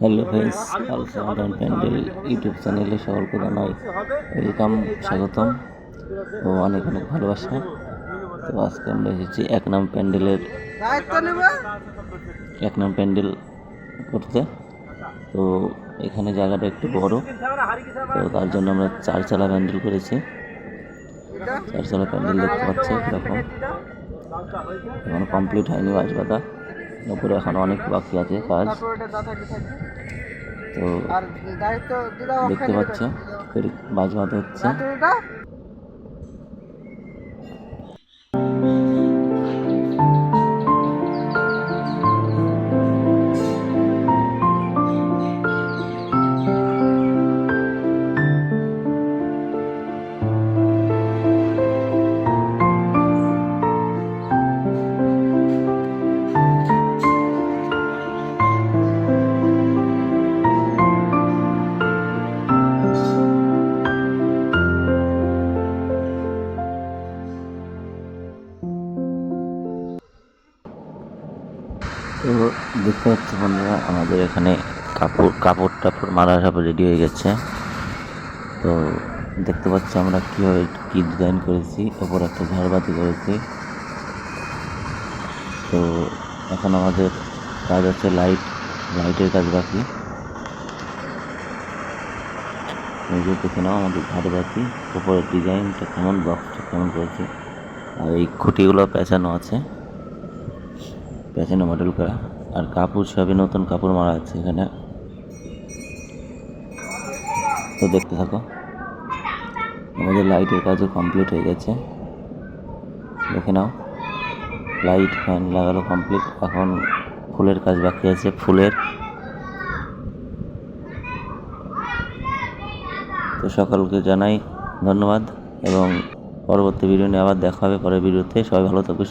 Hello friends আলসাউন্ডান pandal YouTube চ্যানেলে সকলকে জানাই ওয়েলকাম, স্বাগতম ও অনেক অনেক ভালোবাসা। তো আজকে আমরা এসেছি এক নাম প্যান্ডেলের, এক নাম প্যান্ডেল করতে। তো এখানে জায়গাটা একটু বড়, তো তার জন্য আমরা চারচালা প্যান্ডেল করেছি। চারচালা প্যান্ডেল দেখতে পাচ্ছি এরকম এখনও কমপ্লিট হয়নি বাঁশ বাঁধা উপরে এখন অনেক বাকি আছে কাজ। তো দেখতে পাচ্ছ বাজ বাঁধা হচ্ছে। তো দেখতে পাচ্ছি বন্ধুরা, আমাদের এখানে কাপড় কাপড় টাপড় মারা সব রেডি হয়ে গেছে। তো দেখতে পাচ্ছি আমরা কীভাবে কী ডিজাইন করেছি, ওপর একটা ঝাড়বাতি করেছি। তো এখন আমাদের কাজ আছে লাইট লাইটের কাজ বাকি। যে দেখে নাও আমাদের ঝাড়বাতি, ওপরের ডিজাইনটা কেমন বক্সটা কেমন করেছে। আর এই খুঁটিগুলো পেঁচানো আছে। পেছনে মডেল করা। আর কাপড় সবই নতুন কাপড় মারা আছে এখানে। তো দেখতে থাকো। আমাদের লাইটের কাজও কমপ্লিট হয়ে গেছে। দেখে নাও। লাইট ফ্যান লাগালো কমপ্লিট এখন ফুলের কাজ বাকি আছে, ফুলের। তো সকলকে জানাই ধন্যবাদ এবং পরবর্তী ভিডিও নিয়ে আবার দেখা হবে। পরের ভিডিওতে সবাই ভালো থাকবে